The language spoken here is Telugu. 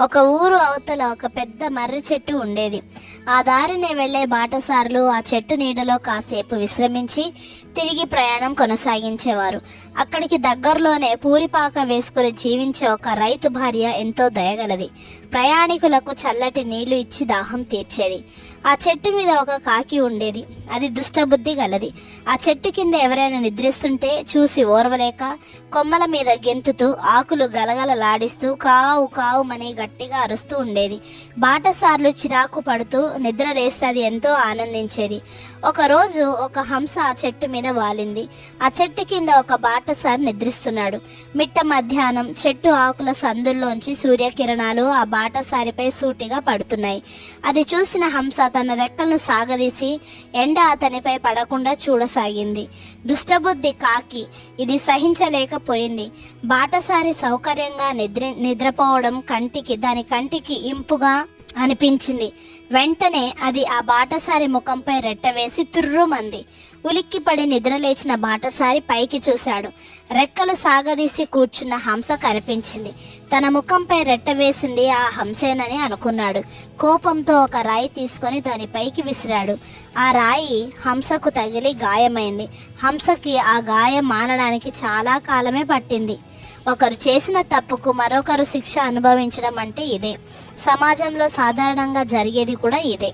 ఒక ఊరు అవతల ఒక పెద్ద మర్రి చెట్టు ఉండేది. ఆ దారినే వెళ్ళే బాటసారులు ఆ చెట్టు నీడలో కాసేపు విశ్రమించి తిరిగి ప్రయాణం కొనసాగించేవారు. అక్కడికి దగ్గరలోనే పూరిపాక వేసుకుని జీవించే ఒక రైతు భార్య ఎంతో దయగలది. ప్రయాణికులకు చల్లటి నీళ్ళు ఇచ్చి దాహం తీర్చేది. ఆ చెట్టు మీద ఒక కాకి ఉండేది. అది దుష్టబుద్ధి గలది. ఆ చెట్టు కింద ఎవరైనా నిద్రిస్తుంటే చూసి ఓర్వలేక కొమ్మల మీద గెంతుతూ ఆకులు గలగలలాడిస్తూ కావు కావు కావుమని గట్టిగా అరుస్తూ ఉండేది. బాటసార్లు చిరాకు పడుతూ నిద్ర లేస్తే అది ఎంతో ఆనందించేది. ఒకరోజు ఒక హంస ఆ చెట్టు మీద వాలింది. ఆ చెట్టు కింద ఒక బాటసారి నిద్రిస్తున్నాడు. మిట్ట మధ్యాహ్నం చెట్టు ఆకుల సందుల్లోంచి సూర్యకిరణాలు ఆ బాటసారిపై సూటిగా పడుతున్నాయి. అది చూసిన హంస తన రెక్కలను సాగదీసి ఎండ అతనిపై పడకుండా చూడసాగింది. దుష్టబుద్ధి కాకి ఇది సహించలేకపోయింది. బాటసారి సౌకర్యంగా నిద్ర నిద్రపోవడం కంటికి దాని కంటికి ఇంపుగా అనిపించింది. వెంటనే అది ఆ బాటసారి ముఖంపై రెట్టవేసి తుర్రుమంది. ఉలిక్కిపడి నిద్రలేచిన బాటసారి పైకి చూశాడు. రెక్కలు సాగదీసి కూర్చున్న హంస కనిపించింది. తన ముఖంపై రెట్ట వేసింది ఆ హంసేనని అనుకున్నాడు. కోపంతో ఒక రాయి తీసుకొని దాని పైకి విసిరాడు. ఆ రాయి హంసకు తగిలి గాయమైంది. హంసకి ఆ గాయం మానడానికి చాలా కాలమే పట్టింది. ఒకరు చేసిన తప్పుకు మరొకరు శిక్ష అనుభవించడం అంటే ఇదే. సమాజంలో సాధారణంగా జరిగేది కూడా ఇదే.